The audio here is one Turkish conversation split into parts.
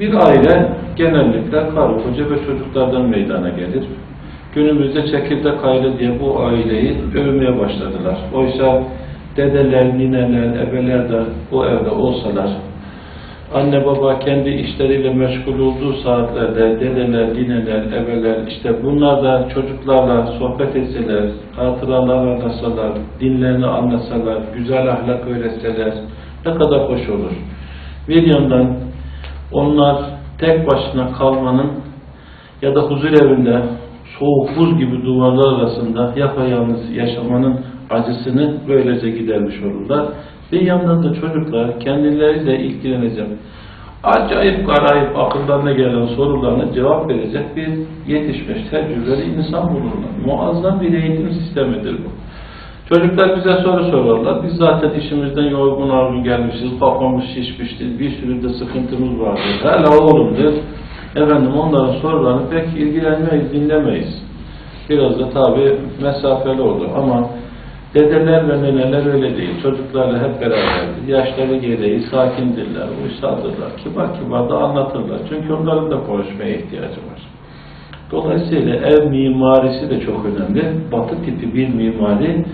Bir aile genellikle karı koca ve çocuklardan meydana gelir. Günümüzde çekirdek aile diye bu aileyi övmeye başladılar. Oysa dedeler, nineler, ebeler de bu evde olsalar, anne baba kendi işleriyle meşgul olduğu saatlerde dedeler, nineler, ebeler işte bunlar da çocuklarla sohbet etseler, hatıralar anlatsalar, dinlerini anlatsalar, güzel ahlak öğretseler ne kadar hoş olur. Bir yandan onlar tek başına kalmanın ya da huzur evinde soğuk buz gibi duvarlar arasında yapayalnız yaşamanın acısını böylece gidermiş olurlar. Bir yandan da çocuklar kendileriyle ilgilenecek, acayip garayip akıllarına gelen sorularına cevap verecek bir yetişmiş, tecrübeli insan bulurlar. Muazzam bir eğitim sistemidir bu. Çocuklar bize soru sorarlar. Biz zaten işimizden yorgun argın gelmişiz, kafamız şişmiştir, bir sürü de sıkıntımız vardır. Hele oğlumdur. Efendim onların sorularını pek ilgilenmeyiz, dinlemeyiz. Biraz da tabi mesafeli olur ama dedeler ve neneler öyle değil. Çocuklarla hep beraberdir. Yaşları gereği sakindirler, uysalдırlar. Kibar kibar da anlatırlar. Çünkü onların da konuşmaya ihtiyacı var. Dolayısıyla ev mimarisi de çok önemli. Batı tipi bir mimari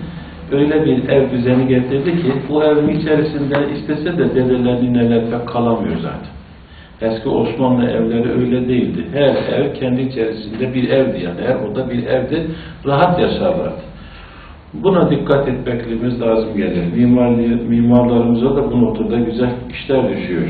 öyle bir ev düzeni getirdi ki bu evin içerisinde istese de dedeler, nineler pek kalamıyor zaten. Eski Osmanlı evleri öyle değildi. Her ev kendi içerisinde bir evdi yani. Her oda bir evdi. Rahat yaşarlardı. Buna dikkat etmekimiz lazım gelir. Mimarlarımıza da bu noktada güzel işler düşüyor.